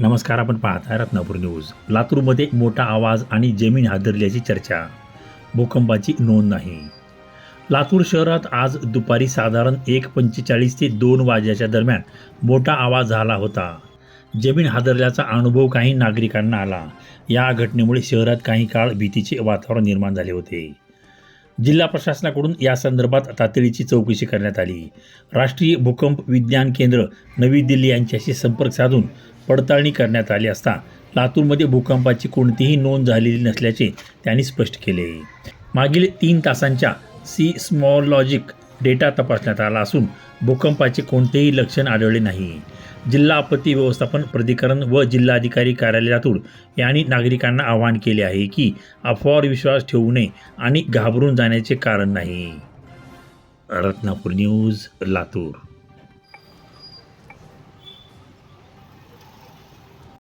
नमस्कार आपण पाहताय रत्नापूर न्यूज. लातूरमध्ये मोठा आवाज आणि जमीन हादरल्याची चर्चा. भूकंपाची नोंद नाही. लातूर शहरात आज दुपारी साधारण एक पंचेचाळीस ते दोन वाजेच्या दरम्यान मोठा आवाज झाला होता. जमीन हादरल्याचा अनुभव काही नागरिकांना आला. या घटनेमुळे शहरात काही काळ भीतीचे वातावरण निर्माण झाले होते. जिल्हा प्रशासनाकडून या संदर्भात तातडीची चौकशी करण्यात आली. राष्ट्रीय भूकंप विज्ञान केंद्र नवी दिल्ली यांच्याशी संपर्क साधून पडताळणी करण्यात आली असता लातूरमध्ये भूकंपाची कोणतीही नोंद झालेली नसल्याचे त्यांनी स्पष्ट केले. मागील तीन तासांच्या सी स्मॉलॉजिक डेटा तपासण्यात आला असून भूकंपाचे कोणतेही लक्षण आढळले नाही. जिल्हा आपत्ती व्यवस्थापन प्राधिकरण व जिल्हाधिकारी कार्यालय लातूर यांनी नागरिकांना आवाहन केले आहे की अफवावर विश्वास ठेवू नये आणि घाबरून जाण्याचे कारण नाही. रत्नापूर न्यूज लातूर.